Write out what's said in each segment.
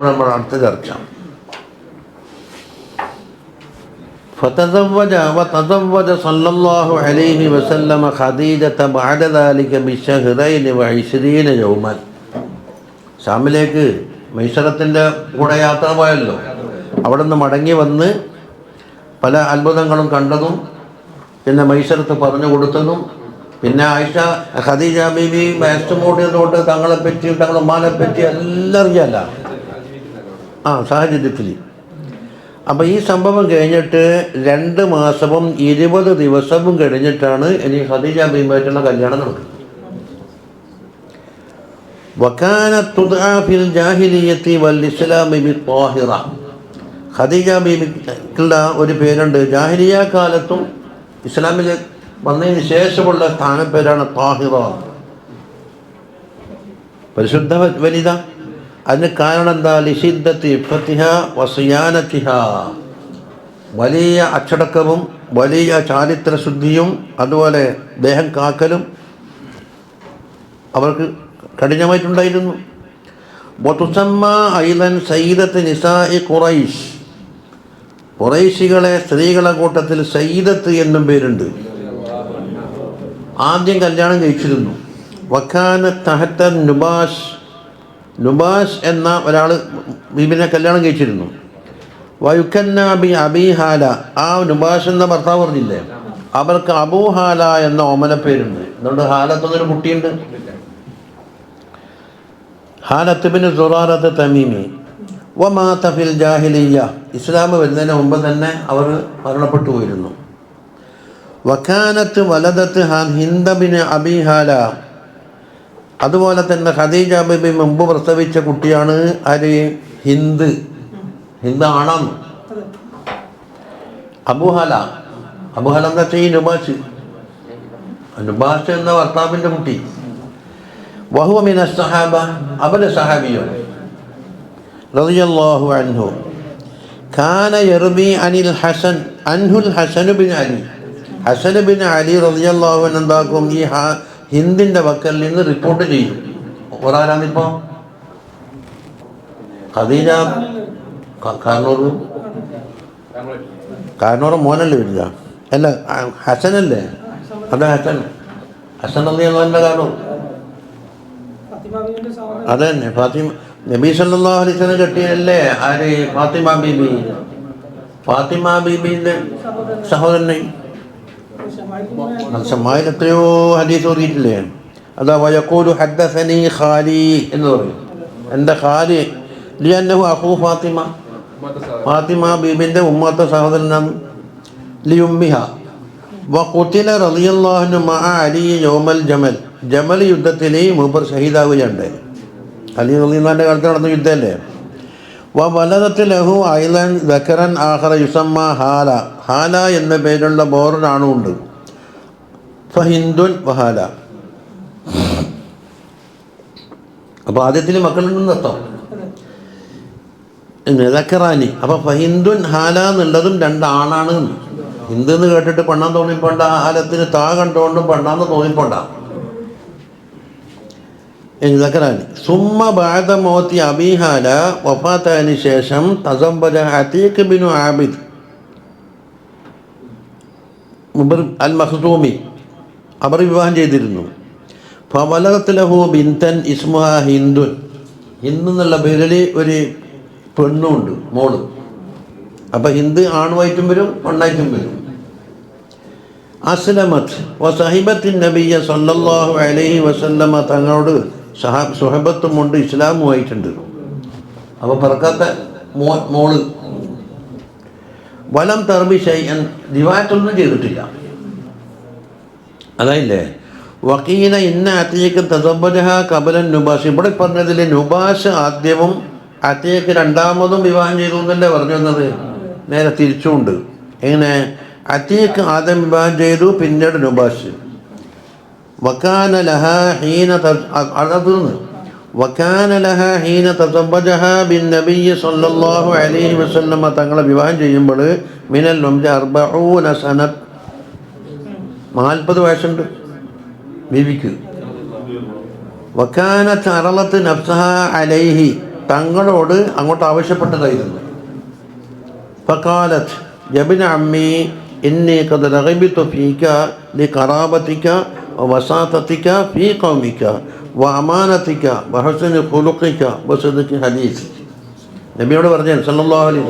നമ്മൾ അടുത്ത ചർച്ച فتزوج وتزوج صلى الله عليه وسلم خديجة بعد ذلك بشهرين وعشرين يوما ഷാമിലേക്ക് മൈസറത്തിൻ്റെ കൂടെ യാത്ര പോയല്ലോ അവിടെ നിന്ന് മടങ്ങി വന്ന് പല അത്ഭുതങ്ങളും കണ്ടതും പിന്നെ മൈസറത്ത് പറഞ്ഞു കൊടുത്തതും പിന്നെ ആയിഷ ഖദീജ ബീബി വേസ്റ്റ് മൂടിയതുകൊണ്ട് തങ്ങളെ പറ്റി തങ്ങളെ ഉമ്മാനെ പറ്റി എല്ലാം അറിയാല്ല ആ സാഹചര്യത്തിൽ. അപ്പോൾ ഈ സംഭവം കഴിഞ്ഞിട്ട് രണ്ട് മാസവും ഇരുപത് ദിവസവും കഴിഞ്ഞിട്ടാണ് ഇനി ഖദീജ ബീമായിട്ടുള്ള കല്യാണം നടക്കുന്നത്. ജാഹിലിയത്തി വൽ ഇസ്ലാമി ഖദീജ ബീമിക്കുള്ള ഒരു പേരുണ്ട്. ജാഹിലിയ കാലത്തും ഇസ്ലാമിൽ വന്നതിന് ശേഷമുള്ള സ്ഥാനപ്പേരാണ് ത്വാഹിറ. പരിശുദ്ധ വനിത. അതിന് കാരണം എന്താ? ലിഷിദ്ദത്തി ഇഫത്തിഹ വസിയാനത്തിഹ വലിയ അച്ചടക്കവും വലിയ ചാരിത്രശുദ്ധിയും അതുപോലെ ദേഹം കാക്കലും അവർക്ക് കഠിനമായിട്ടുണ്ടായിരുന്നു. വതുസമ്മ ഐലൻ സയ്യിദത്ത് നിസായി ഖുറൈഷ്. ഖുറൈശികളെ സ്ത്രീകളെ കൂട്ടത്തിൽ സയ്യിദത്ത് എന്നും പേരുണ്ട്. ആദ്യം കല്യാണം കഴിച്ചിരുന്നു. വഖാന തഹത്ത നുബാഷ് നുബാഷ് എന്ന ഒരാൾ ബീബിനെ കല്യാണം കഴിച്ചിരുന്നു. വയുക്കന്ന ബി അബിഹാല ആ നുബാഷ് എന്ന ഭർത്താവ് പറഞ്ഞില്ലേ? അവർക്ക് അബൂഹാല എന്ന ഓമന പേരുണ്ട്. അതുകൊണ്ട് ഹാലത്തൊന്നൊരു കുട്ടിയുണ്ട്. ഹാലത്തുബിന് സുറാറത്ത് തമീമി. വമാത്ത ഫിൽ ജാഹിലിയ. ഇസ്ലാം വരുന്നതിന് മുമ്പ് തന്നെ അവർ മരണപ്പെട്ടു പോയിരുന്നു. വക്കാനത്ത് വലതത്ത് ഹിന്ദബിന് അബിഹാല അതുപോലെ തന്നെ ഖദീജ ബിബി മുമ്പ് പ്രസവിച്ച കുട്ടിയാണ് ആര്? ഹിന്ദ്. ഹിന്ദ് ആണെന്ന് അബുഹല അബുഹല എന്ന് വെച്ചാൽ ഈ നുബാഷ്. നുബാഷ് എന്ന ഭർത്താവിന്റെ കുട്ടി. വഹുവ മിന സഹാബ അവന് സഹാബിയോ. റളിയല്ലാഹു അൻഹു. കാന യർബി അനിൽ ഹസൻ അൻഹുൽ ഹസൻ bin Ali. Hasan bin Ali റളിയല്ലാഹു അൻഹു എന്താക്കും? ഈ ഹിന്ദിന്റെ വക്കൽ നിന്ന് റിപ്പോർട്ട് ചെയ്യും. ഒരാരാണിപ്പോൾ ഖദീജ കാർണൂർ കാർണൂർ മോനല്ലേ വരിക? അല്ല ഹസനല്ലേ? അതെ ഹസൻ. ഹസൻ റളിയല്ലാഹുവിന്റെ കാർണൂർ അതെ തന്നെ ഫാത്തിമ നബി വസല്ലം കെട്ടിയല്ലേ ആര്? ഫാത്തിമ ബീബി. ഫാത്തിമ ബീബിന്റെ സഹോദരനെ ഷമായിൽ എത്രയോ ഹദീസ് ഓതിയിട്ടില്ലേ അതാ വയക്കോലു ഹദ്ദസനി ഖാലി എന്ന് പറയും എന്റെ ഖാലി ലിയന്നഹു അഹു ഫാത്തിമ ഫാത്തിമ ബീബിന്റെ ഉമ്മാത്ത സഹോദരനാണ് ലിയുമ്മിഹ വഖുത്തില റളിയല്ലാഹു മഅ അലി യൗമൽ ജമൽ ജമൽ യുദ്ധത്തിൽ മൂപ്പർ ഷഹീദാവുകയുണ്ട്. അലി റളിയല്ലാഹുവിന്റെ കാലത്ത് നടന്ന യുദ്ധമല്ലേ? വ വലതത്തിൽ ലഹു ഐലൻ ദക്കറൻ ആഹറ യുസമ്മ ഹാല ഹാല എന്ന പേരുള്ള ബോറൊരാണും ഉണ്ട് ഫഹിന്ദുൻ വഹാല. അപ്പോൾ ആദ്യത്തിൽ മക്കളുണ്ടെന്ന് അർത്ഥം നിലക്കറാനി അപ്പോൾ ഫഹിന്ദുൻ ഹാല എന്നുള്ളതും രണ്ടാണാണ്. ഹിന്ദു എന്ന് കേട്ടിട്ട് പണ്ണാൻ തോന്നിപ്പോണ്ട? ഹാലത്തിന് താ കണ്ടുകൊണ്ടും പണ്ണാന്ന് തോന്നിപ്പോണ്ട? ദക്കറാനി സുമ്മ ബാദ മോത്തി അബിഹാല വഫാത്തതിന് ശേഷം തസംബജ അത്തീഖ് ബിനു ആബിദ്. അൽ മഖ്സൂമി. അവർ വിവാഹം ചെയ്തിരുന്നു. ഫവലഹു ബിന്തൻ ഇസ്മുഹ ഹിന്ദുൻ. ഹിന്ദു എന്നുള്ള പേരിൽ ഒരു പെണ്ണുണ്ട് മോൾ. അപ്പം ഹിന്ദു ആണുമായിട്ടും വരും പെണ്ണായിട്ടും വരും. അസ്ലമത്ത് വസഹിബത്തിൻ നബിയ സല്ലല്ലാഹു അലൈഹി വസല്ലമ തങ്ങളോട് ഉണ്ട് ഇസ്ലാമുമായിട്ടുണ്ട്. അപ്പോൾ പറക്കാത്ത മോൾ. വലം തർബി ഷൈൻ ദിവാറ്റൊന്നും ചെയ്തിട്ടില്ല. അതായില്ലേ? വക്കീല ഇന്ന അത്തേക്ക് തസബജഹ കബലൻ നുബാസ് ഇവിടെ പറഞ്ഞതിൽ നുബാസ് ആദ്യവും അത്തേക്ക് രണ്ടാമതും വിവാഹം ചെയ്തു എന്നല്ലേ പറഞ്ഞു നേരെ തിരിച്ചുണ്ട് എങ്ങനെ? അത്തേക്ക് ആദ്യം വിവാഹം ചെയ്തു പിന്നീട് നുബാസ് വക്കാന ലഹ ഹീന അതൊന്ന് വക്കാന ലഹ ഹീന തസബജഹ ബിൻ നബിയ സല്ലല്ലാഹു അലൈഹി വസല്ലമ തങ്ങളെ വിവാഹം ചെയ്യുമ്പോൾ മിനൽ നംജ അർബഊന സനത്ത് നാൽപ്പത് വയസ്സുണ്ട്. ബീവിക്ക്. വക്കാനത്ത് അറളത്ത് നഫ്സഹ അലൈഹി. തങ്ങളോട് അങ്ങോട്ട് ആവശ്യപ്പെട്ടതായിരുന്നു. ഫക്കാലത്ത് ജബിൻ അമ്മി ഇന്നി കത് റഗബിത്തു ഫീക ലി കറാബത്തിക വസാത്തത്തിക ഫീ കൗമിക്ക വ അമാനത്തിക്ക വഹസന് കുലുക്കിക്ക വസദക്ക് ഹദീസ്. നബിയോട് പറഞ്ഞു സല്ലല്ലാഹു അലൈഹി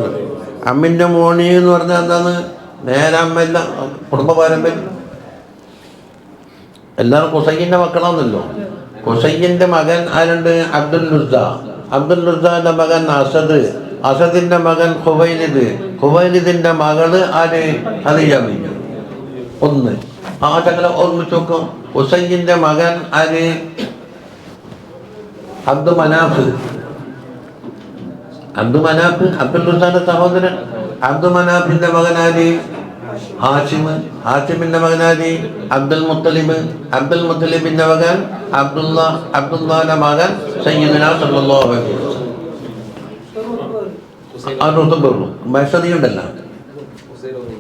അമ്മിന്റെ മോണി എന്ന് പറഞ്ഞാൽ എന്താണ്? നേരമ്മല്ല കുടുംബ പാരമ്പര്യം എല്ലാവരും കുസൈന്റെ മക്കളാണല്ലോ കുസൈന്റെ മകൻ ആരുണ്ട്? അബ്ദുൽ റുസ അബ്ദുൽ റുസാന്റെ മകൻ അസദ്. അസദിന്റെ മകൻ ഖുബൈലിദ് ഖുബൈലിദിന്റെ മകൾ ആര്? ഹദിജാബി ഒന്ന്. ആ ചങ്ങല ഓർമ്മിച്ച് നോക്കും. ഹുസൈന്റെ മകൻ ആര്? അബ്ദു മനാഫ്. അബ്ദു മനാഫ് അബ്ദുൽ റുസാന്റെ സഹോദരൻ. അബ്ദു മനാഫിന്റെ മകനാര് ഹാഷിമ് ഹാഷിമിന്റെ മകനാരി അബ്ദുൽ മുത്തലിബ്. അബ്ദുൽ മുത്തലിബിന്റെ മകൻ അബ്ദുല്ല അബ്ദുല്ലാന്റെ മകൻ സയ്യിദിനുണ്ടല്ല സല്ലല്ലാഹു അലൈഹി വസല്ലം. മത്സതിയുണ്ടല്ല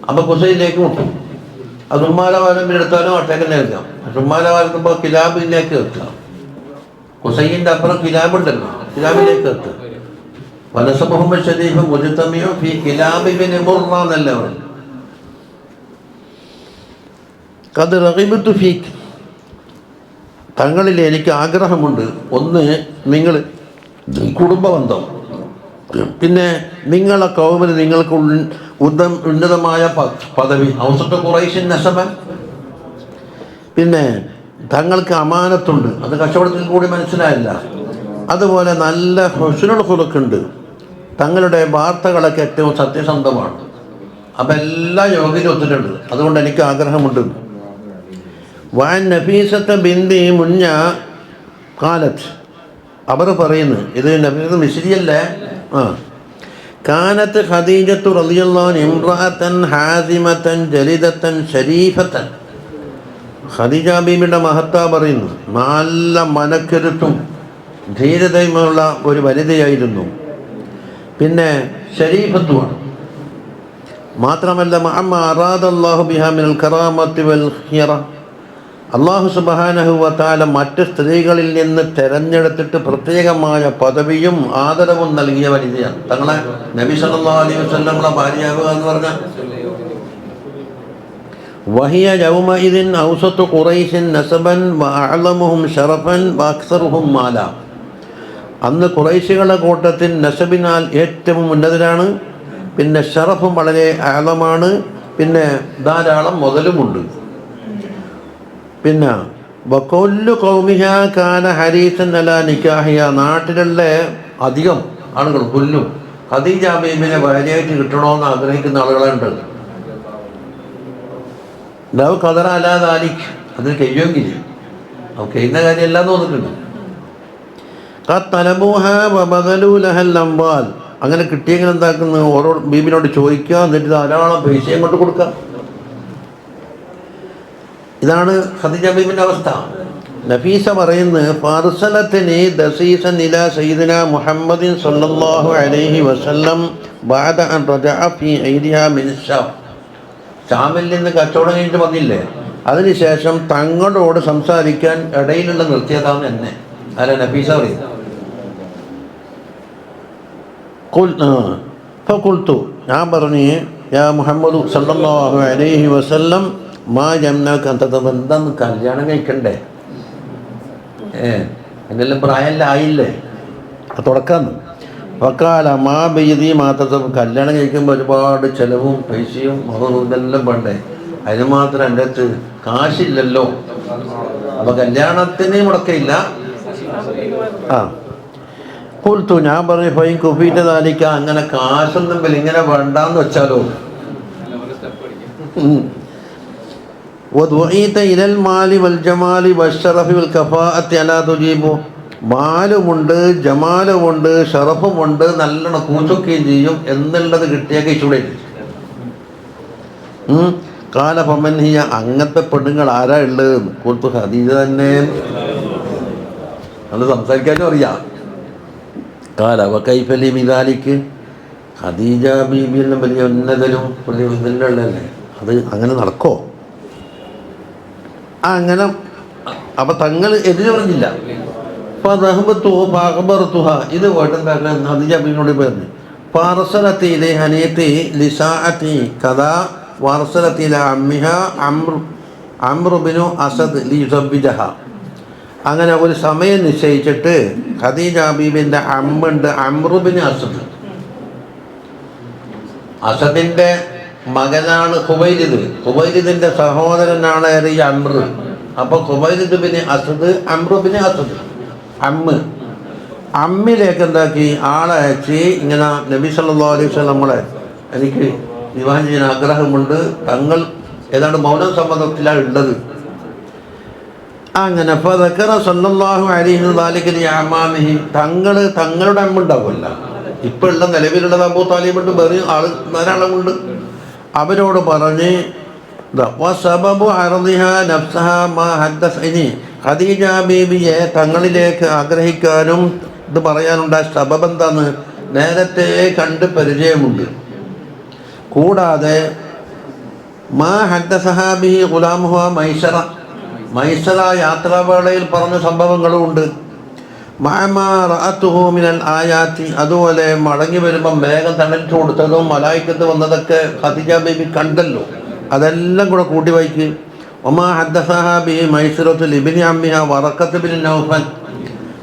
അപ്പൊ കുസൈലിലേക്ക് മുട്ടും അത് ഉമ്മാലവാലം എടുത്താലും ഒട്ടേക്ക് നേരിടാം ഉമ്മാലവാലത്തുമ്പോ കിലാബിലേക്ക് വെക്കാം കുസൈന്റെ അപ്പുറം കിലാബുണ്ടല്ലോ. കിലാബിലേക്ക് എത്തുക. വലസ മുഹമ്മദ് ഷരീഫ് മുജത്തമിയോ ഫി കിലാബിബിന് മുറന്നല്ലേ പറഞ്ഞു കത് റഹിബത്തു ഫീക്ക് തങ്ങളിൽ എനിക്ക് ആഗ്രഹമുണ്ട്. ഒന്ന് നിങ്ങൾ കുടുംബബന്ധം. പിന്നെ നിങ്ങളെ കൗമിന് നിങ്ങൾക്ക് ഉന്നത ഉന്നം ഉന്നതമായ പദവി. ഔസത്ത് കുറേശ്യൻ നസബൻ. പിന്നെ തങ്ങൾക്ക് അമാനത്തുണ്ട്. അത് കച്ചവടത്തിൽ കൂടി മനസ്സിലായില്ല. അതുപോലെ നല്ല ഹുസ്നുൽ ഹുലുക്കുണ്ട് തങ്ങളുടെ വാർത്തകളൊക്കെ ഏറ്റവും സത്യസന്ധമാണ്. അപ്പം എല്ലാ യോഗ്യത ഒത്തിട്ടുണ്ട്. അതുകൊണ്ട് എനിക്ക് ആഗ്രഹമുണ്ട്. വാൻ നഫീസത്തെ ബിന്ദി മുഞ്ഞ കാലത്ത് അവർ പറയുന്നു ഇത് നഫീസ് മിശ്രിയല്ലേ? ആ. കാനത്ത് ഖദീജത്തു റളിയല്ലാഹു ഇംറഅത്തൻ ഹാസിമത്തൻ ജലിതത്തൻ ഷരീഫത്തൻ ഖദീജ ബീബിയുടെ മഹത്ത പറയുന്നു നല്ല മനക്കരുത്തും ധീരതയുമുള്ള ഒരു വനിതയായിരുന്നു. പിന്നെ ഷരീഫത്തുമാണ് മാത്രമല്ല മഅമ്മ അറാദല്ലാഹു ബിഹാ മിനൽ കറാമത്തി വൽ അള്ളാഹു സുബാനഹുവത്താല മറ്റ് സ്ത്രീകളിൽ നിന്ന് തെരഞ്ഞെടുത്തിട്ട് പ്രത്യേകമായ പദവിയും ആദരവും നൽകിയ വനിതയാണ് തങ്ങളെ നബി സല്ലല്ലാഹു അലൈഹി വസല്ലമയുടെ ഭാര്യയാവുക എന്ന് പറഞ്ഞ വഹിയ യൗമഇദിൻ ഔസത്തു ഖുറൈശിൻ നസബൻ അഅലമുഹും ഷറഫൻ വഅക്സറുഹും മാല. അന്ന് ഖുറൈശികളുടെ കൂട്ടത്തിൽ നസബിനാൽ ഏറ്റവും ഉന്നതരാണ്. പിന്നെ ഷറഫും വളരെ ആഴമാണ് പിന്നെ ധാരാളം മുതലുമുണ്ട്. പിന്നെ വക്കൊല്ലു കൗമിഹ കാന ഹരീസൻ അല നിക്കാഹിയ നാട്ടിലുള്ള അധികം ആളുകൾ കൊല്ലും. ഖദീജ ബീബിനെ ഭാര്യയായിട്ട് കിട്ടണമെന്ന് ആഗ്രഹിക്കുന്ന ആളുകളുണ്ട്. ലവ് കതറ അലാ ദാലിക്. അതിന് കഴിയുമെങ്കിൽ അവ കഴിയുന്ന കാര്യമെല്ലാം തോന്നിട്ടുണ്ട്. ബദലൂലഹൽ അംവാൽ. അങ്ങനെ കിട്ടിയെങ്കിൽ എന്താക്കുന്നു? ഓരോ ബീബിനോട് ചോദിക്കുക എന്നിട്ട് ധാരാളം പൈസയും കൊണ്ട് കൊടുക്കുക. ഇതാണ് ഖദീജ ബീബിന്റെ അവസ്ഥ. നഫീസ പറയുന്നത് ഫർസലത്തിന് ദസീസൻ ഇല സയ്യിദിന മുഹമ്മദിൻ സല്ലല്ലാഹു അലൈഹി വസല്ലം ബാദ അൻ റജഅ ഫീ മിൻ നിന്ന് കച്ചവടം കഴിഞ്ഞിട്ട് വന്നില്ലേ? അതിനുശേഷം തങ്ങളോട് സംസാരിക്കാൻ ഇടയിലുള്ള നിർത്തിയതാണ് എന്നെ. അല്ല നഫീസ പറയുന്നത്? ഞാൻ പറഞ്ഞു യാ മുഹമ്മദ് സല്ലല്ലാഹു അലൈഹി വസല്ലം മാ ജംനാക്ക് അന്തത ബന്ധം കല്യാണം കഴിക്കണ്ടേ? ഏ എന്നെല്ലാം പ്രായമല്ല ആയില്ലേ? അത് തുടക്കാന്ന്. വക്കാല മാ ബെയ്തി മാത്രം കല്യാണം കഴിക്കുമ്പോൾ ഒരുപാട് ചിലവും പൈസയും മകളും ഇതെല്ലാം വേണ്ടേ? അതിന് മാത്രം എന്റെ അടുത്ത് കാശില്ലല്ലോ. അപ്പൊ കല്യാണത്തിന് മുടക്കയില്ല ആ. കൊടുത്തു ഞാൻ പറഞ്ഞു ഫൈൻ കുഫീന്റെ താലിക്ക അങ്ങനെ കാശൊന്നും ഇങ്ങനെ വേണ്ടാന്ന് വെച്ചാലോ? ഉം. وضعيت إلى المال والجمال والشرف والكفاءة ألا تجيب മാലുമുണ്ട് ജമാലുമുണ്ട് ഷറഫുമുണ്ട് നല്ലോണം കൂച്ചൊക്കുകയും ചെയ്യും എന്നുള്ളത് കിട്ടിയ കഴിച്ചൂടെ കാല ഫമൻഹിയ അങ്ങനത്തെ പെണ്ണുങ്ങൾ ആരാ ഉള്ളത് കുൽത്തു ഹദീജ തന്നെ അത് സംസാരിക്കാനും അറിയാം കാല വക്കൈഫലി മിതാലിക്ക് ഖദീജ ബീബിയെല്ലാം വലിയ ഉന്നതരും വലിയ ഉന്നതല്ലേ അത് അങ്ങനെ നടക്കോ ആ അങ്ങനെ അപ്പം തങ്ങൾ എതിര് പറഞ്ഞില്ല ഫദഹബത്തു ഫഅഖബർതുഹ ഇത് പോയിട്ടുണ്ടാക്കാൻ ഖദീജ ബീവിനോട് പറഞ്ഞു. പാർസലത്തിലെ ഇലൈഹ അനിയത്തി ലിസാഅത്തി കദാ വാർസലത്തിലെ അമ്മിഹ അമ്രു ബിനു അസദ് ലിസബിജഹ അങ്ങനെ ഒരു സമയം നിശ്ചയിച്ചിട്ട് ഖദീജ ഹബീബിന്റെ അമ്മുണ്ട് അമ്രുബിന് അസദ്. അസദിന്റെ മകനാണ് ഹുബൈരിദ് ഹുബൈരിദിന്റെ സഹോദരനാണ് ഈ അമ്ര. അപ്പോൾ ഹുബൈരിദ് പിന്നെ അസദ് അമ്രുബിന് അസദ്. അമ്മ്. അമ്മിലേക്ക് എന്താക്കി? ആളെ അയച്ച് ഇങ്ങനെ നബി സല്ലാ അലൈഹി നമ്മളെ എനിക്ക് വിവാഹം ചെയ്യാൻ ആഗ്രഹമുണ്ട്. തങ്ങൾ ഏതാണ്ട് മൗന സംബന്ധത്തിലാണ് ഉള്ളത്. അങ്ങനെ ഫതക്കറ സല്ലല്ലാഹു അലൈഹി ദാലിക്കലി അമ്മാമിഹി. തങ്ങൾ തങ്ങളുടെ അമ്മ ഉണ്ടാവുമല്ല. ഇപ്പൊ ഉള്ള നിലവിലുള്ള അബൂ താലിബുണ്ട് വേറെ ആൾ ധാരാളമുണ്ട് അവരോട് പറഞ്ഞ് ഹദ്ദസനി ഖദീജ തങ്ങളിലേക്ക് ആഗ്രഹിക്കാനും ഇത് പറയാനുണ്ടായ സബബ് നേരത്തെ കണ്ട് പരിചയമുണ്ട്. കൂടാതെ മാ ഹദ്ദസഹാബി ഗുലാമുഹ മൈസറ മൈസറ യാത്രാവേളയിൽ പറഞ്ഞ സംഭവങ്ങളും ഉണ്ട്. മിനൽ അതുപോലെ മടങ്ങി വരുമ്പം മേഘം തണലിട്ട് കൊടുത്തതും മലായിക്കത്ത് വന്നതൊക്കെ ഖദിജ ബേബി കണ്ടല്ലോ. അതെല്ലാം കൂടെ കൂട്ടി വായിക്ക്. ഒമാ ഹദ്ദസഹാബി മൈസറത്ത് ലിബിനി അമ്മിഹ വറക്കത്ത് ബിൻ നൗഫൽ.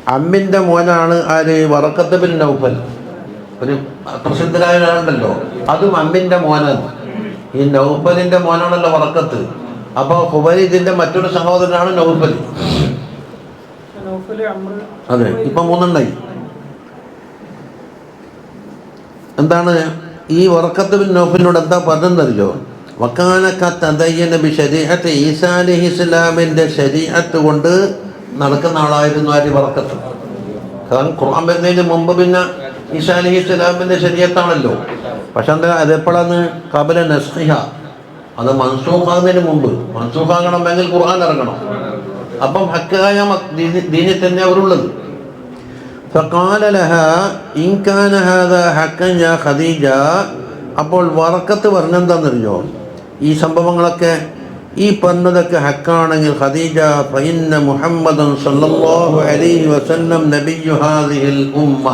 അമ്മിന്റെ മോനാണ് ആര്? വറക്കത്ത് ബിൻ നൗഫൽ. ഒരു പ്രസിദ്ധരായ ഒരാളുണ്ടല്ലോ അതും അമ്മിന്റെ മോനാണ്. ഈ നൗഫലിന്റെ മോനാണല്ലോ വറക്കത്ത്. അപ്പോൾ ഹുബൈദിന്റെ മറ്റൊരു സഹോദരനാണ് നൗഫൽ. അതെ ഇപ്പം മൂന്നെണ്ണായി. എന്താണ് ഈ വറക്കത്ത് ബിൻ നൗഫലിനോട് എന്താ പറഞ്ഞെന്നറിയോ? വക്കാനക്കത്തയ്യനബി ശരീഅത്ത് ഈസാ അലൈഹി ഇസ്ലാമിന്റെ ശരീഅത്ത് കൊണ്ട് നടക്കുന്ന ആളായിരുന്നു ആര് വറക്കത്ത്? കാരണം ഖുർആൻ വരുന്നതിന് മുമ്പ് പിന്നെ ഈസാ അലഹി ഇസ്ലാമിന്റെ ശരീഅത്താണല്ലോ. പക്ഷെ എന്താ അതെപ്പോഴാണ് കബല നസ്ഹിഹ അത് മൻസൂഖാകുന്നതിന് മുമ്പ്. മൻസൂഖാകണമെങ്കിൽ ഖുർആൻ ഇറങ്ങണം. അപ്പം ഹക്കായ മ- ദീനി- ദീനിൽ തന്നെ അവരുള്ളത് فقال لها إن كان هذا حقا يا خديجة അപ്പോൾ വറക്കത്ത് പറഞ്ഞെന്താണെന്നറിയോ ഈ സംഭവങ്ങളൊക്കെ ഈ പറഞ്ഞതൊക്കെ ഹക്കാണെങ്കിൽ ഖദീജ ഫൈന്ന മുഹമ്മദൻ സല്ലല്ലാഹു അലൈഹി വസല്ലം നബിയു ഹാദിഹിൽ ഉമ്മ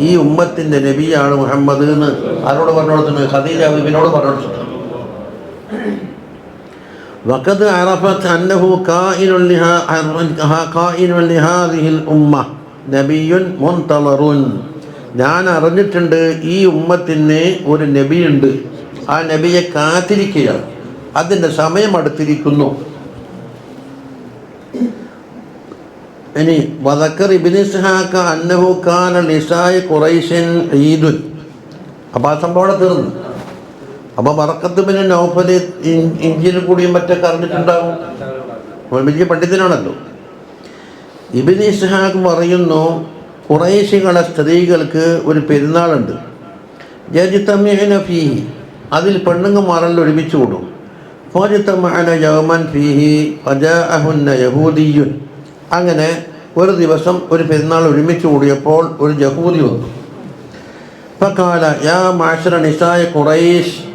ഈ ഉമ്മത്തിൻ്റെ നബിയാണ് മുഹമ്മദ് എന്ന് ആരോട് പറഞ്ഞു കൊടുക്കുന്നത് ഖദീജ ബിബിനോട് പറഞ്ഞു കൊടുത്തിട്ടുണ്ട് വഖദ് അറഫത്ത് അന്നഹു ഉമ്മ നബിയുൻ മുൻതളറുൻ ഞാൻ അറിഞ്ഞിട്ടുണ്ട് ഈ ഉമ്മത്തിന് ഒരു നബിയുണ്ട്. ആ നബിയെ കാത്തിരിക്കുകയാണ്. അതിന്റെ സമയം അടുത്തിരിക്കുന്നു. ഇനി വദക്കർ ഇബിനിസ്ഹാക്ക അന്നഹു ഖാൻ ഇഷായ് ഖുറൈഷൻ ഈദുൻ. അപ്പോൾ ആ സംഭവം തീർന്നു. അപ്പോൾ വറക്കത്ത് പിന്നെ നൗഫൽ ഇഞ്ചിയിൽ കൂടിയും മറ്റൊക്കെ അറിഞ്ഞിട്ടുണ്ടാവും. വലിയ പണ്ഡിതനാണല്ലോ. ഇബിൻ ഇസ്ഹാഖ് പറയുന്നു കുറേശികളെ സ്ത്രീകൾക്ക് ഒരു പെരുന്നാളുണ്ട്. ജജിത്തമ്യന ഫീഹി. അതിൽ പെണ്ണുങ്ങന്മാരെല്ലാം ഒരുമിച്ച് കൂടും. ഫോജിത്തമ്മന യൗമൻ ഫീഹി ഫജാഅഹുന്ന യഹൂദിയുൻ. അങ്ങനെ ഒരു ദിവസം ഒരു പെരുന്നാൾ ഒരുമിച്ച് കൂടിയപ്പോൾ ഒരു ജഹൂദി വന്നു. ഫക്കാല യാ മാഷറ നിസായ ഖുറൈഷ്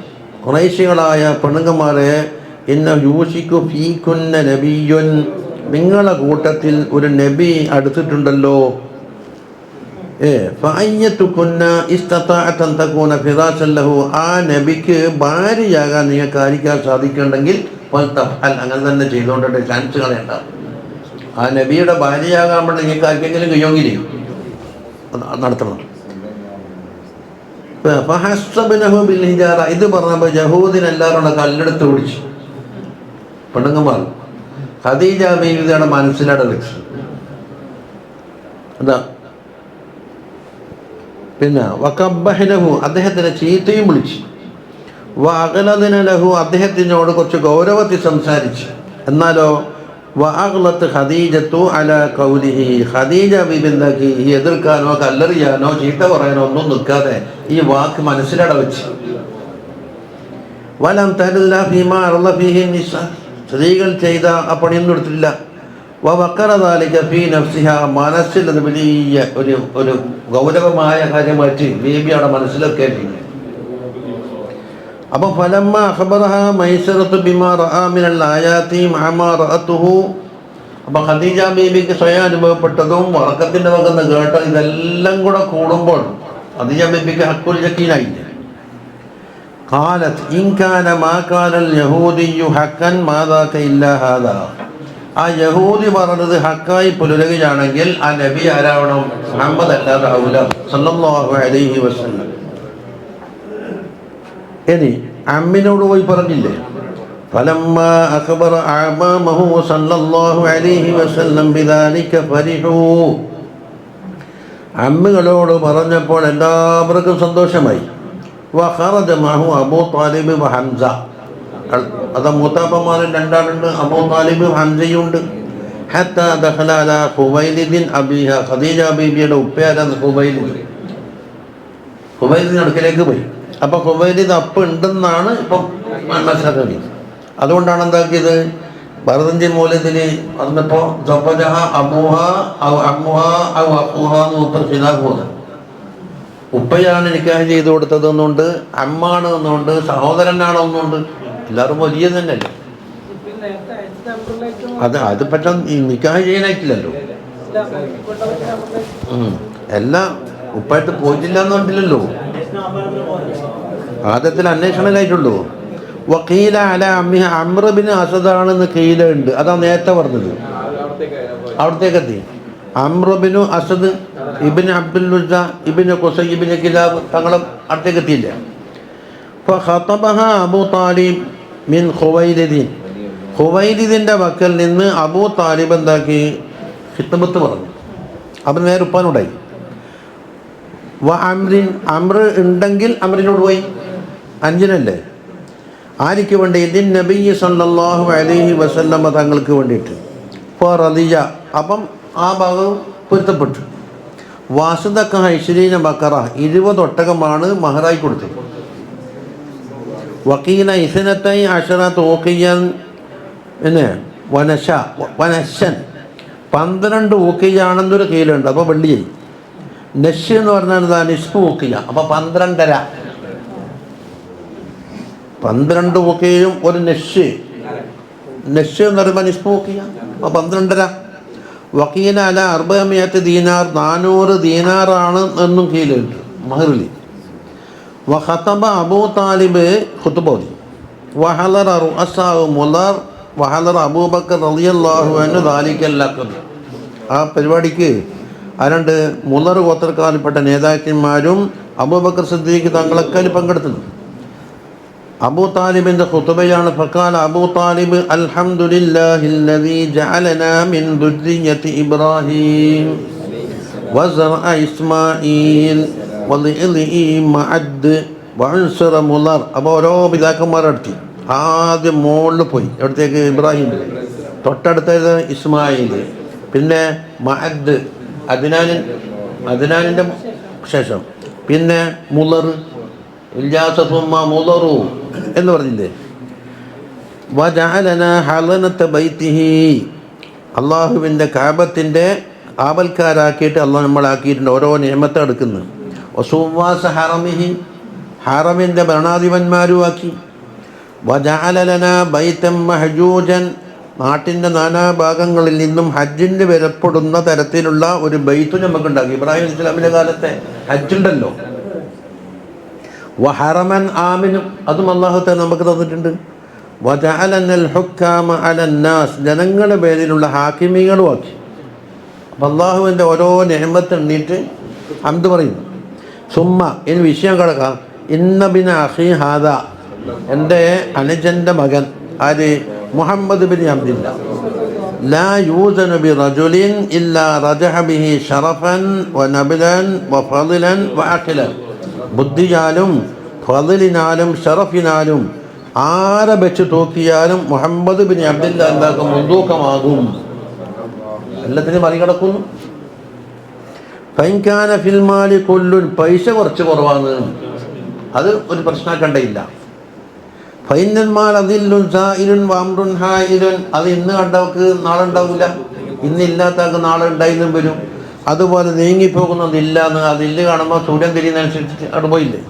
ഖുറൈശികളായ പെണ്ണുങ്ങന്മാരെ ഇന്ന യൂഷിക്കു ഫീക്കുന്ന നബിയുൻ. നിങ്ങളെ കൂട്ടത്തിൽ ഒരു നബി അടുത്തിട്ടുണ്ടല്ലോ. ഏ ആ നബിക്ക് ഭാര്യയാകാൻ നിങ്ങൾക്ക് ആയിരിക്കാൻ സാധിക്കുന്നുണ്ടെങ്കിൽ ഫൽതഫ്അൽ അങ്ങനെ തന്നെ ചെയ്തുകൊണ്ടിട്ട് ചാൻസ് കളയണ്ട ആ നബിയുടെ ഭാര്യയാകാൻ വേണ്ടി നിങ്ങൾക്ക് ആർക്കെങ്കിലും ചെയ്യും നടത്തണം. ഇത് പറഞ്ഞപ്പോൾ ജഹൂദിൻ എല്ലാവരും കല്ലെടുത്ത് പിടിച്ചു. പെണ്ണുങ്ങന്മാർ. ഖദീജ ബീവിയുടെ മനസ്സിലാണ് ലക്ഷ്യം എന്താ? പിന്നെ വക്കബഹിനഹു അദ്ദേഹത്തിനെ ചീത്തയും വിളിച്ചു. വഅഗ്ലദിന ലഹു അദ്ദേഹത്തിനോട് കുറച്ച് ഗൗരവത്തിൽ സംസാരിച്ചു. എന്നാലോ വഅഗ്ലത്ത് ഖദീജത്തു അല കൗലിഹി ഖദീജ ബീബി എന്താക്കി ഈ എതിർക്കാനോ കല്ലെറിയാനോ ചീത്ത പറയാനോ ഒന്നും നിൽക്കാതെ ഈ വാക്ക് മനസ്സിലട വെച്ച് വലം തരില്ല ഭീമ അറുള്ള ഫീഹി നിസ സ്ത്രീകൾ ചെയ്ത ആ പണിയൊന്നും എടുത്തില്ല വക്കറതാലിക്ക ഫീ നഫ്സിഹ. മനസ്സിൽ അത് വലിയ ഒരു ഒരു ഗൗരവമായ കാര്യമായിട്ട് ബേബിയുടെ മനസ്സിലൊക്കെ ചെയ്തു അപ്പോൾ ഫലമ്മ അഖബറഹ മൈസറത്ത് ബിമാ റആ മിനൽ ആയാത്തി മഅമാ റഅത്തുഹു അപ്പൊ ഖദീജ ബീബിക്ക് സ്വയം അനുഭവപ്പെട്ടതും വറക്കത്തിന്റെ വകന്ന് കേട്ട ഇതെല്ലാം കൂടെ കൂടുമ്പോൾ ഖദീജ ബീബിക്ക് ഹക്കുൽ ജക്കീനായില്ലേ قالت إن كان ما كان اليهودي حقا ما ذاك إلا هذا ആ യഹൂദി പറഞ്ഞത് ഹക്കായി പുലരുകയാണെങ്കിൽ ആ നബി ആരാവണം മുഹമ്മദ് അല്ലാതെ ആവൂല സല്ലല്ലാഹു അലൈഹി വസല്ലം ഇനി അമ്മിനോട് പോയി പറഞ്ഞില്ലേ فلما أخبر أعمامه صلى الله عليه وسلم بذلك فرحوا അമ്മുകളോട് പറഞ്ഞപ്പോൾ എല്ലാവർക്കും സന്തോഷമായി വഖറജ മഹു അബൂ താലിബ് വ ഹംസ അത് മൂത്താപ്പന്മാരും രണ്ടാളുണ്ട് അബൂ താലിബും ഹംസയും ഉണ്ട് ഹത്ത ദഖല അല ഖുബൈലിദിൻ അബീഹ ഖദീജ ബീബിയുടെ ഉപ്പയാരാണ് ഖുബൈലിദ് ഖുബൈലിദിന് അടുക്കലേക്ക് പോയി അപ്പൊ ഖുബൈലിദ് അപ്പം ഉണ്ടെന്നാണ് ഇപ്പം മനസ്സിലാക്കി അതുകൊണ്ടാണ് എന്താക്കിയത്? ഭരതഞ്ചൻ മൂലത്തിന് അന്നിപ്പോ ജപ്പജഹ അമുഹ ഔ അമ്മുഹ ഔ എന്ന് ഫിലാഖ് ഉപ്പയാണ് നിക്കാഹ് ചെയ്തു കൊടുത്തത് എന്നുണ്ട് അമ്മാണ് എന്നുണ്ട് സഹോദരനാണ് എന്നുണ്ട്. എല്ലാവരും വലിയ തന്നെയല്ലേ? അത് അത് പറ്റാൻ നിക്കാഹ് ചെയ്യാനായിട്ടില്ലല്ലോ. എല്ലാം ഉപ്പായിട്ട് പോയിട്ടില്ല എന്നുണ്ടല്ലോ ആദ്യത്തിൽ അന്വേഷണമായിട്ടുള്ളൂ വക്കീല അല അമ്മിഹ അമ്രബിന് അസദാണെന്ന് കീലുണ്ട് അതാ നേരത്തെ പറഞ്ഞത്. അവിടത്തേക്കെത്തി. അമ്രബിനു അസദ് ഇബിന് അബ്ദുൽ ഉസ്സ ഇബിന് കുസൈ ഇബിന് കിതാബ് തങ്ങളെ അടുത്തേക്ക് എത്തിയില്ല ഫഖതബഹ അബൂ താലിബ് മിൻ ഹുവൈദീൻ ഖുവൈലിദിന്റെ വക്കൽ നിന്ന് അബു താലിബ് എന്താക്കി? ഹിത്തബത്ത് പറഞ്ഞു. അപ്പൊ നേരെ ഉപ്പാനുണ്ടായി വ അമ്രിൻ അമ്ര ഉണ്ടെങ്കിൽ അമ്രിനോട് പോയി. അഞ്ചിനല്ലേ? ആരിക്ക് വേണ്ടി? ഇതിൻ നബി സല്ലാഹു അലഹി വസല്ലമ തങ്ങൾക്ക് വേണ്ടിയിട്ട്. ഇപ്പോൾ റദിജ അപ്പം ആ ഭാഗം പൊരുത്തപ്പെട്ടു. വാസുദക്ക ഐശ്വരീന ബക്കറ ഇരുപത് ഒട്ടകമാണ് മഹറായി കൊടുത്തത്. വക്കീല ഇസനത്തൈ അഷറ തോക്കിയൻ പിന്നെ വനശ വനശൻ. പന്ത്രണ്ട് ഊക്കിയാണെന്നൊരു കീലുണ്ട്. അപ്പോൾ വെള്ളിയായി. നഷ് എന്ന് പറഞ്ഞാൽ നിഷ്പ് ഊക്കിയ. അപ്പോൾ പന്ത്രണ്ടര. പന്ത്രണ്ട് ഊക്കയും ഒരു നഷ്. നഷ് എന്ന് പറയുമ്പോൾ നിഷ്പ് ഊക്കിയ അപ്പോൾ പന്ത്രണ്ടര. വക്കീല അല ദീനാർ നാനൂറ് ദീനാറാണ് എന്നും കീലുണ്ട് മഹറിലി. വഖതബ അബൂ താലിബ് ഖുത്ബോദി. വഹലറ അസാവ് മുലർ വഹലറ അബൂബക്കർ റളിയല്ലാഹു ദാലിക്കൽ ലഖബ്. ആ പരിപാടിക്ക് അരണ്ട് മുലർ ഗോത്രക്കാരിൽപ്പെട്ട നേതാക്കന്മാരും അബൂബക്കർ സിദ്ദീഖ് തങ്ങളൊക്കെ പങ്കെടുത്തത് അബൂ താലിബിന്റെ ഖുത്ബയാണ് ഫക്കാൽ അബൂ താലിബ് അൽഹംദുലില്ലാഹില്ലദീ ഇബ്രാഹീം ഓരോ പിതാക്കന്മാരടുത്തി ആദ്യം മുകളിൽ പോയി. എവിടത്തേക്ക്? ഇബ്രാഹിം തൊട്ടടുത്തത് ഇസ്മായിൽ പിന്നെ മഅദ് അദ്നാനിൻ അദ്നാനിന്റെ ശേഷം. പിന്നെ മുലർ ഇല്ലാസസുമ്മ മുലറു എന്ന് പറഞ്ഞില്ലേ? അള്ളാഹുവിന്റെ കാപത്തിന്റെ ആവൽക്കാരാക്കിയിട്ട് അള്ളാഹ് നമ്മളാക്കിയിട്ടുണ്ട് ഓരോ നിയമത്തെ എടുക്കുന്നു വസൂവാസ ഹറമിഹി ഹറമിന്റെ ഭരണാധിപന്മാരുമാക്കി വജാലലന ബൈത്തം മഹജൂജൻ നാട്ടിന്റെ നാനാഭാഗങ്ങളിൽ നിന്നും ഹജ്ജിന് വരപ്പെടുന്ന തരത്തിലുള്ള ഒരു ബൈത്ത് നമുക്കുണ്ടാക്കി. ഇബ്രാഹിം ഇസ്ലാമിന്റെ കാലത്തെ ഹജ്ജുണ്ടല്ലോ. വഹറമൻ ആമിനും അതും അള്ളാഹുത്തെ നമുക്ക് തന്നിട്ടുണ്ട്. വജഅലനൽ ഹുക്കാമ അലന്നാസ് ജനങ്ങളുടെ പേരിലുള്ള ഹാക്കിമികളും ആക്കി അപ്പം അള്ളാഹുവിന്റെ ഓരോ നെഹമത്ത് എണ്ണീറ്റ് അമിത് പറയുന്നു. സുമ്മ ഇനി വിഷയം കിടക്കാം. ഇന്ന ബിൻ അഹി ഹാദ എന്റെ അനുജന്റെ മകൻ ആര്? മുഹമ്മദ് ബിൻ അബ്ദില്ല. ലാ യൂസനു ബി റജുലിൻ ഇല്ലാ റജഹ ബിഹി ഷറഫൻ വ നബിലൻ വ വ അഖിലൻ. ബുദ്ധിയാലും ഫതിലിനാലും ഷറഫിനാലും ആരെ വെച്ച് തോക്കിയാലും മുഹമ്മദ് ബിൻ അബ്ദില്ല എന്താക്കും? മുന്തൂക്കമാകും എല്ലാത്തിനും മറികടക്കുന്നു. പൈൻകാന ഫിൽമാലി കൊല്ലുൻ പൈസ കുറച്ച് കുറവാണ്. അത് ഒരു പ്രശ്നമാക്കണ്ടയില്ല ഫൈനന്മാർ അതില്ലുൻ സായിലുൻ വാമ്രുൻ ഹായിലുൻ. അത് ഇന്ന് കണ്ടവർക്ക് നാളെ ഉണ്ടാവില്ല ഇന്നില്ലാത്തവർക്ക് നാളെ ഉണ്ടായിരുന്നു വരും. അതുപോലെ നീങ്ങിപ്പോകുന്നതില്ല എന്ന് ഇല്ല കാണുമ്പോൾ സൂര്യൻ തിരിയുന്നതനുസരിച്ച് അവിടെ പോയില്ലേ?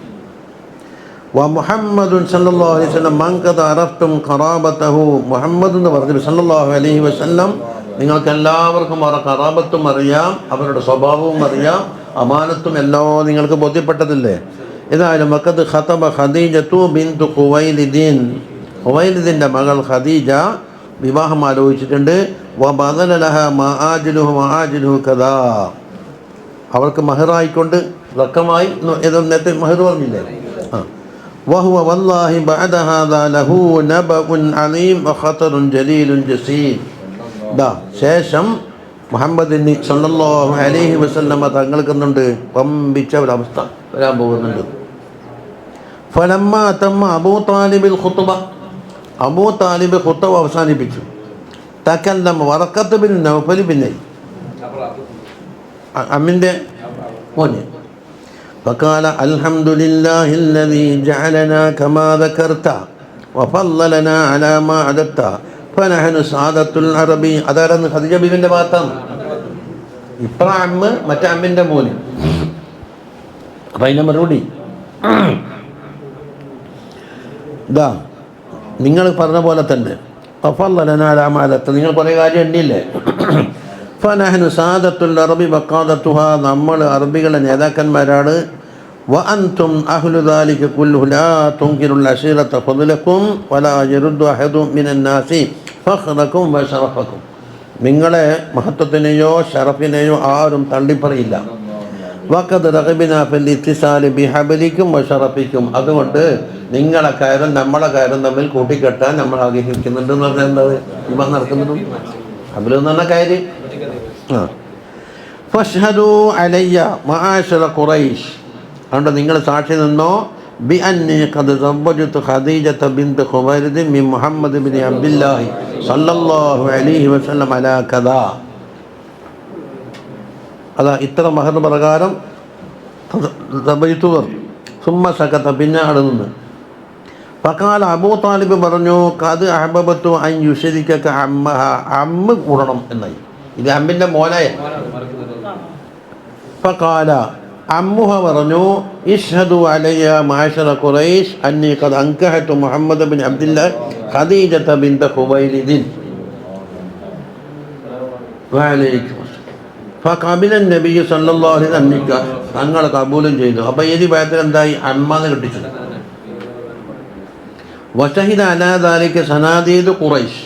വ മുഹമ്മദുൻ അലൈഹി മങ്കത അറഫ്തും ഖറാബത്തഹു. മുഹമ്മദ് എന്ന് പറഞ്ഞു സല്ലാഹു അലൈഹി വസല്ലം നിങ്ങൾക്ക് എല്ലാവർക്കും അവരുടെ കറാബത്തും അറിയാം അവരുടെ സ്വഭാവവും അറിയാം അമാനത്തും എല്ലാം നിങ്ങൾക്ക് ബോധ്യപ്പെട്ടതില്ലേ? ഏതായാലും വക്കത്ത് ഖദീജ ഖദീജത്തു ബിന്ദു ഖുവൈലിദ്ദീൻ ഖുവൈലിദിന്റെ മകൾ ഖദീജ വിവാഹം ആലോചിച്ചിട്ടുണ്ട്. വബദല ലഹ മഹാജുലുഹു മഹാജുലുഹു കഥാ അവൾക്ക് മഹറായിക്കൊണ്ട് റക്കമായി ഏതോ നേരത്തെ മഹർ പറഞ്ഞില്ലേ? ആ. വഹുവ വല്ലാഹി ബഅദ ലഹു നബഉൻ അലീം വഖതറുൻ ജലീലുൻ ജസീം ദാ ശേഷം മുഹമ്മദിന് സല്ലല്ലാഹു അലൈഹി വസല്ലമ തങ്ങൾക്കുന്നുണ്ട് പമ്പിച്ച ഒരവസ്ഥ വരാൻ പോകുന്നുണ്ട്. ഫലമ്മ തമ്മ അബൂ താലിബിൽ ഖുത്ബ. അബൂ താലിബ് ഖുത്ബ അവസാനിപ്പിച്ചു. തക്കല്ലം വറക്കത്ത് ബിൻ നൗഫൽ ബിൻ അമ്മിൻ്റെ മോനെ فقال الحمد لله الذي جعلنا كما ذكرت وفضلنا على ما عددت فنحن سعادة العربي അതായിരുന്നു ഖദീജ ബീവിൻ്റെ ഭാഗത്താണ് ഇപ്പറ അമ്മ മറ്റേ അമ്മിൻ്റെ മോന് അപ്പം അതിൻ്റെ മറുപടി ഇതാ നിങ്ങൾ പറഞ്ഞ പോലെ തന്നെ അഫല്ലനാലാമാലത്ത് നിങ്ങൾ കുറേ കാര്യം എണ്ണിയില്ലേ? ഫനഹനു സാദത്തുൽ അറബി ബക്കാദത്തുഹ നമ്മൾ അറബികളെ നേതാക്കന്മാരാണ്. വ അൻതും അഹ്ലുദാലിക്ക് കുല്ലുലാ തുങ്കിലുള്ള അഷീറത്ത ഫതുലക്കും വലാ യറുദ്ദു അഹദു മിനന്നാസി ഫഖ്റക്കും വ ഷറഫക്കും. നിങ്ങളെ മഹത്വത്തിനെയോ ഷറഫിനെയോ ആരും തള്ളിപ്പറയില്ല. വക്കത് റഹബിന ഫിൽ ഇത്തിസാലി ബിഹബലിക്കും വഷറപ്പിക്കും അതുകൊണ്ട് നിങ്ങളെ കയറും നമ്മളെ കയറും തമ്മിൽ കൂട്ടിക്കെട്ടാൻ നമ്മൾ ആഗ്രഹിക്കുന്നുണ്ട് എന്ന് പറഞ്ഞാൽ എന്താ ഇവ നടക്കുന്നുണ്ട്? ഹബിൽ എന്ന് പറഞ്ഞ കയറി. ആ. ഫഷ്ഹദു അലയ്യ മഹാശറ ഖുറൈഷ്. അതുകൊണ്ട് നിങ്ങൾ സാക്ഷി നിന്നോ? ബി അന്നി ഖദ് സബ്ബജത്ത് ഖദീജത ബിന്ത് ഖുവൈലിദ് മി മുഹമ്മദ് ബിൻ അബ്ദുല്ലാഹി സല്ലല്ലാഹു അലൈഹി വസല്ലം അലാ കദാ. അതാ ഇത്ര മഹർ പ്രകാരം തബൈത്തുവർ സുമ്മ സകത്ത പിന്നെ അവിടെ നിന്ന് ഫക്കാൽ അബൂ താലിബ് പറഞ്ഞു കത് അഹബത്തു അൻ അമ്മ അമ്മ കൂടണം എന്നായി. ഇത് അമ്മിന്റെ മോനായ. പക്കാല അമ്മുഹ പറഞ്ഞു ഇഷ്ഹദു അലയ്യ മാഷറ ഖുറൈഷ് അന്നി കത് അങ്കഹത്തു മുഹമ്മദ് ബിൻ അബ്ദില്ല ഖദീജത ബിൻത ഹുബൈലിദിൻ വഅലൈക്കും ഫകബില നബി സല്ലാഹി വസല്ലം തങ്ങൾ കബൂലും ചെയ്തു. അപ്പോൾ ഏത് ഭയത്തിൽ എന്തായി? അമ്മാന്ന് കിട്ടിച്ചു. വഷഹിദ് അനാദാലിക്ക് സനാദീദ് ഖുറൈഷ്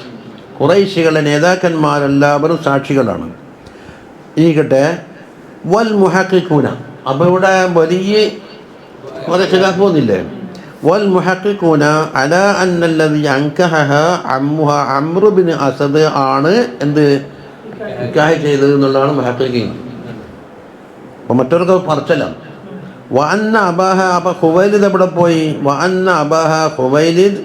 ഖുറൈശികളുടെ നേതാക്കന്മാരെല്ലാവരും സാക്ഷികളാണ്. ഇരിക്കട്ടെ വൽ മുഹക്കിക്കൂന അപ്പോൾ ഇവിടെ വലിയ പോകുന്നില്ലേ വൽ മുഹക്കിക്കൂന അല അന്നല്ലതി അങ്കഹ അമ്മുഹ അമ്രുബിന് അസദ് ആണ് എന്ത്? നിക്കാഹ് ചെയ്തത് എന്നുള്ളതാണ് മഹക്കിങ് അപ്പോൾ മറ്റവർക്ക് പറച്ചല്ല. വഅന്ന അബാഹ അപ്പൊ ഹുവൈലിദ് എവിടെ പോയി? വഅന്ന അബാഹ ഹുവൈലിദ്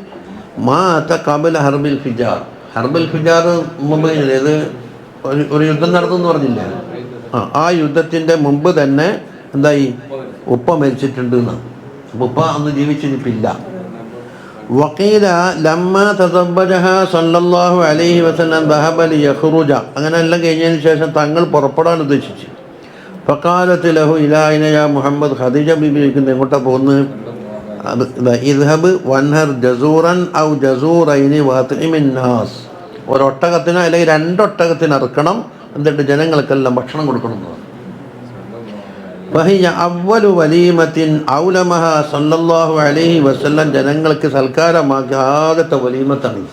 മാത കബല ഹർബിൽ ഫിജാർ. ഹർബിൽ ഫിജാർ മുമ്പ് ഇത് ഒരു ഒരു യുദ്ധം നടന്നു എന്ന് പറഞ്ഞില്ലേ? ആ ആ യുദ്ധത്തിന്റെ മുമ്പ് തന്നെ എന്തായി? ഉപ്പ മരിച്ചിട്ടുണ്ട് എന്നാണ് ഉപ്പ അന്ന് ജീവിച്ചിരിപ്പില്ല. വക്കീല ലമ്മ തസബ്ബജഹ സല്ലല്ലാഹു അലൈഹി വസല്ലം ദഹബ ലിയഖ്റുജ. അങ്ങനെ എല്ലാം കഴിഞ്ഞതിന് ശേഷം തങ്ങൾ പുറപ്പെടാൻ ഉദ്ദേശിച്ചു. ഫക്കാലത്ത് ലഹു ഇലായിനയ മുഹമ്മദ് ഖദീജ ബിബി ചോദിക്കുന്നത് എങ്ങോട്ടാ പോകുന്നത്? അത് ഇദ്ഹബ് വൻഹർ ജസൂറൻ ഔ ജസൂറൈനി വാത്തിമിന്നാസ് ഒരൊട്ടകത്തിന് അല്ലെങ്കിൽ രണ്ടൊട്ടകത്തിന് ഇറക്കണം എന്നിട്ട് ജനങ്ങൾക്കെല്ലാം ഭക്ഷണം കൊടുക്കണം എന്ന് പറഞ്ഞു. വഹിയ അവലു വലീമത്തിൻ ഔലമഹ സല്ലല്ലാഹു അലൈഹി വസല്ലം ജനങ്ങൾക്ക് സൽക്കാരമാക്കിയ ആദ്യത്തെ വലീമത്താണ്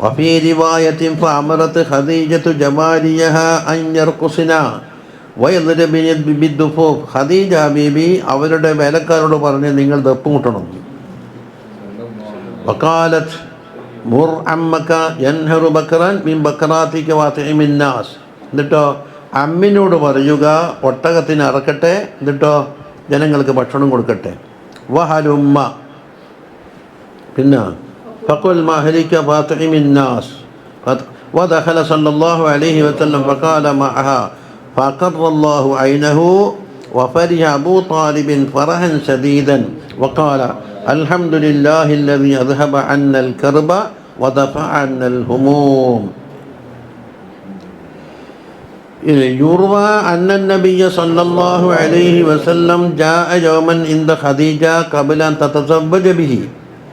وفي رواية فأمرت خديجة جماليها أن يرقصن ويضربن بالدفوف ഖദീജ ബീബി അവരുടെ വേലക്കാരോട് പറഞ്ഞ് നിങ്ങൾ ദപ്പ് മുട്ടണം വക്കാലത്ത് മുർ അമ്മക്ക യൻഹറു ബക്കറാൻ മിൻ ബക്കറാത്തിക്ക് വാത്തിമിൻ നാസ് എന്നിട്ടോ അമ്മിനോട് പറയുക ഒട്ടകത്തിന് അറക്കട്ടെ എന്നിട്ടോ ജനങ്ങൾക്ക് ഭക്ഷണം കൊടുക്കട്ടെ വഹലുമ്മ പിന്നെ فقل ما هلك فاطعم الناس ودخل صلى الله عليه وسلم فقال معها فقر الله عينه وفرح أبو طالب فرحا شديدا وقال الحمد لله الذي أذهب عنا الكرب ودفع عنا الهموم يروى أن النبي صلى الله عليه وسلم جاء يوما عند خديجة قبل أن تتزوج به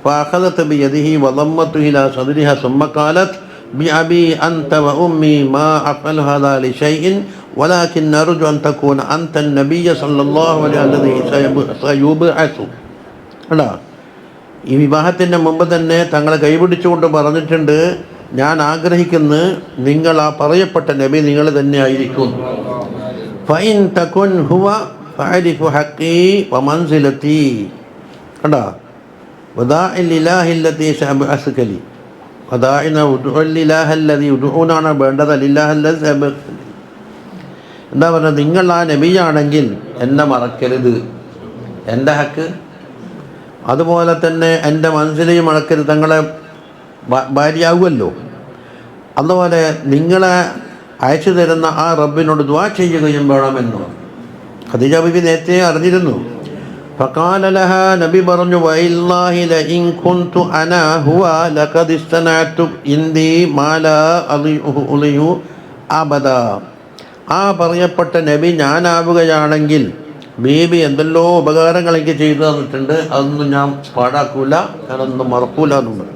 فأخذت بيده وضمته إلى صدرها ثم قالت بأبي أنت وأمي ما أفعل هذا لشيء ولكن نرجو أن تكون أنت النبي صلى الله عليه وسلم الذي سيبعث അടാ ഈ വിവാഹത്തിൻ്റെ മുമ്പ് തന്നെ തങ്ങളെ കൈപിടിച്ചുകൊണ്ട് പറഞ്ഞിട്ടുണ്ട് ഞാൻ ആഗ്രഹിക്കുന്നു നിങ്ങൾ ആ പറയപ്പെട്ട നബി നിങ്ങൾ തന്നെ ആയിരിക്കും. ഫൈൻ തക്കുൻ ഹുവ ഫാരിഫു ഹക്കി വമൻസിലത്തി കണ്ടാ? ഉദ്ഉലില്ലാഹല്ലദി ഉദ്ഉനാണ് വേണ്ടത്. അലില്ലാഹല്ലദി സബ എന്താ പറയുക നിങ്ങൾ ആ നബിയാണെങ്കിൽ എന്നെ മറക്കരുത്. എന്റെ ഹക്ക്. അതുപോലെ തന്നെ എന്റെ മനസ്സിലെയും മറക്കരുത്. തങ്ങളെ ഭാര്യയാവുമല്ലോ. അതുപോലെ നിങ്ങളെ അയച്ചു തരുന്ന ആ റബ്ബിനോട് ദ്വാ ചെയ്യുകയും വേണമെന്നു ഖദീജ ബിബി നേരത്തെ അറിഞ്ഞിരുന്നു فقال لها നബി പറഞ്ഞു وإلله لئن كنت أنا هو لقد استنعت عندي ما لا أضيعه أضيع أبدا ആ പറയപ്പെട്ട നബി ഞാനാവുകയാണെങ്കിൽ ബീബി എന്തെല്ലോ ഉപകാരങ്ങൾ എനിക്ക് ചെയ്തു തന്നിട്ടുണ്ട് അതൊന്നും ഞാൻ പാടാക്കൂല ഞാനൊന്നും മറക്കൂല എന്നും പറഞ്ഞു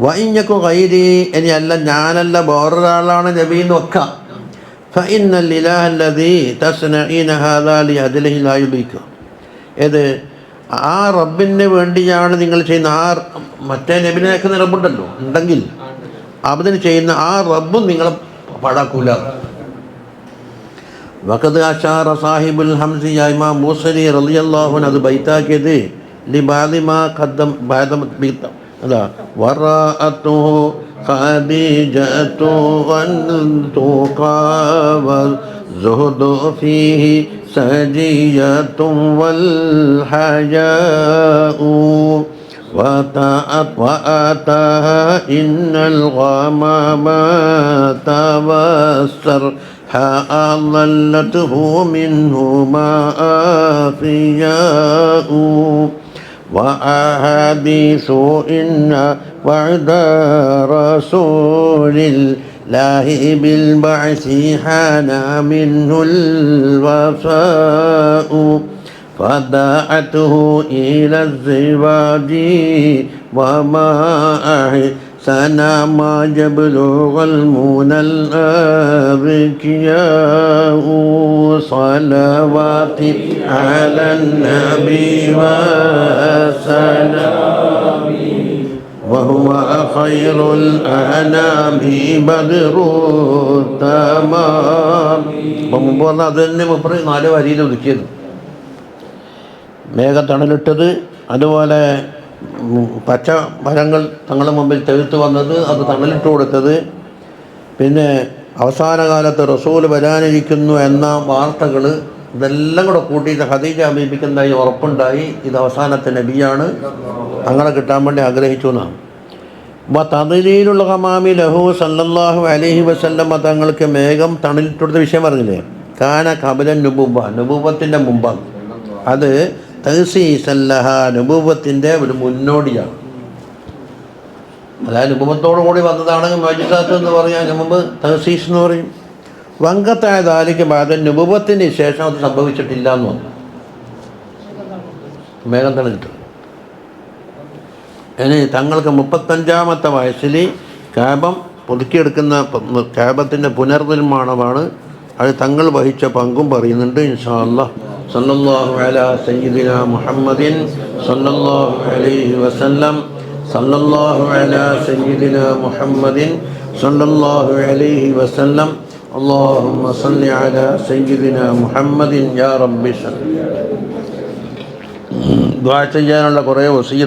വൈഞ്ഞക്കു കൈരി ഇനി അല്ല ഞാനല്ല വേറൊരാളാണ് നബി എന്ന് വെക്കാം ഏത്? ആ റബ്ബിന് വേണ്ടിയാണ് നിങ്ങൾ ചെയ്യുന്ന ആ മറ്റേ നബിനെ അയക്കുന്ന റബ്ബുണ്ടല്ലോ ഉണ്ടെങ്കിൽ. അവതിന് ചെയ്യുന്ന ആ റബ്ബും നിങ്ങളെ പാടാക്കൂല വഖദ് അഷാറ സാഹിബുൽ ഹംസി യായ്മ മൂസലി റളിയല്ലാഹു അൻഹു അത് ബൈത്താക്കിയത് ലി ബാദിമ ഖദ്ദം ബാദം هذا وراءته خديجة والتقى والزهد فيه سجية والحياء وتأت وآتاها إن الغمام تبسر ظلته منهما آفياء وأحاديث إن وعد رسول الله بالبعث حان منه الوفاء. فدعته إلى الزواج وما أحسن ما يبلغ المنى الأبكياء صلوات على النبي وسلام وهو خير الأنام بدر التمام അപ്പം മുമ്പ് പറഞ്ഞ അത് തന്നെ മുപ്പത് നാല് വരിയിൽ ഒതുക്കിയത് മേഘത്തണലിട്ടത് അതുപോലെ ഉം, പച്ച മരങ്ങൾ തങ്ങളുടെ മുമ്പിൽ തെഴുത്തു വന്നത് അത് തണലിട്ട് കൊടുത്തത്. പിന്നെ അവസാന കാലത്ത് റസൂൽ വരാനിരിക്കുന്നു എന്ന വാർത്തകൾ ഇതെല്ലാം കൂടെ കൂട്ടിയിട്ട് ഹദീജ അമീപിക്കുന്നതായി ഉറപ്പുണ്ടായി. ഇത് അവസാനത്തെ നബിയാണ്. തങ്ങളെ കിട്ടാൻ വേണ്ടി ആഗ്രഹിച്ചു എന്നാണ്. അപ്പോൾ തതിരിയിലുള്ള ഹമാമി ലഹു സല്ലാഹു അലഹി വസല്ലം തങ്ങൾക്ക് മേഘം തണലിട്ടുകൊടുത്ത വിഷയം പറഞ്ഞില്ലേ? കാന കബലൻ നുബൂബ നുബൂബത്തിന്റെ മുമ്പാണ്. അത് തഹസീസല്ലഹ അനുഭവത്തിന്റെ ഒരു മുന്നോടിയാണ്. അതായത് കൂടി വന്നതാണ് മജിസാത്ത് എന്ന് പറയാൻ മുമ്പ് തഹസീസ് എന്ന് പറയും. വങ്കത്തായ ദാലിക്ക് ബാധ അനുഭവത്തിന് ശേഷം അത് സംഭവിച്ചിട്ടില്ല എന്ന് പറഞ്ഞു. മേഘം തണലിട്ടു ഇനി തങ്ങൾക്ക് മുപ്പത്തഞ്ചാമത്തെ വയസ്സിൽ കാബം പുതുക്കിയെടുക്കുന്ന കാബത്തിന്റെ പുനർനിർമ്മാണമാണ്. അത് തങ്ങൾ വഹിച്ച പങ്കും പറയുന്നുണ്ട് ഇൻഷാ അല്ലാ സല്ലല്ലാഹു അലാ സയ്യിദിന മുഹമ്മദിൻ സല്ലല്ലാഹു അലൈഹി വസല്ലം സല്ലല്ലാഹു അലാ സയ്യിദിന മുഹമ്മദിൻ സല്ലല്ലാഹു അലൈഹി വസല്ലം اللهم صل على سيدنا محمد يا رب صل ദുആ ചെയ്യാനുള്ള കുറേ വസിയ